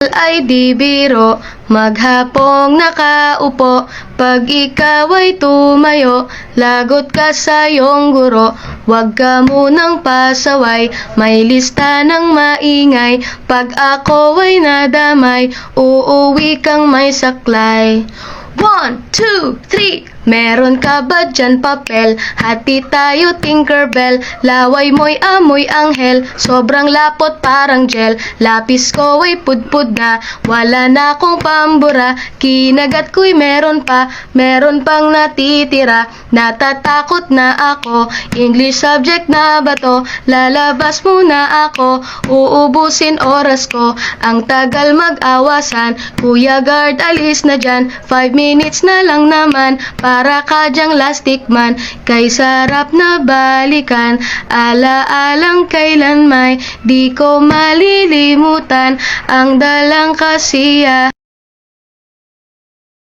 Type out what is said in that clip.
ay di biro, maghapong nakaupo, pag ikaw ay tumayo, lagot ka sa iyong guro, wag ka munang pasaway, may lista ng maingay, pag ako ay nadamay, uuwi kang may saklay. One, two, three, Meron ka ba dyan papel? Hati tayo Tinkerbell Laway mo'y amoy anghel. Sobrang lapot parang gel. Lapis ko ay pudpud na. Wala na akong pambura. Kinagat ko'y meron pa. Meron pang natitira. Natatakot na ako. English subject na ba to? Lalabas muna ako. Uubusin oras ko. Ang tagal mag-awasan. Kuya guard alis na dyan. Five minutes na lang naman Para ka dyang lastic man Kay sarap na balikan. Ala-alang kailan may Di ko malilimutan. Ang dalang kasiya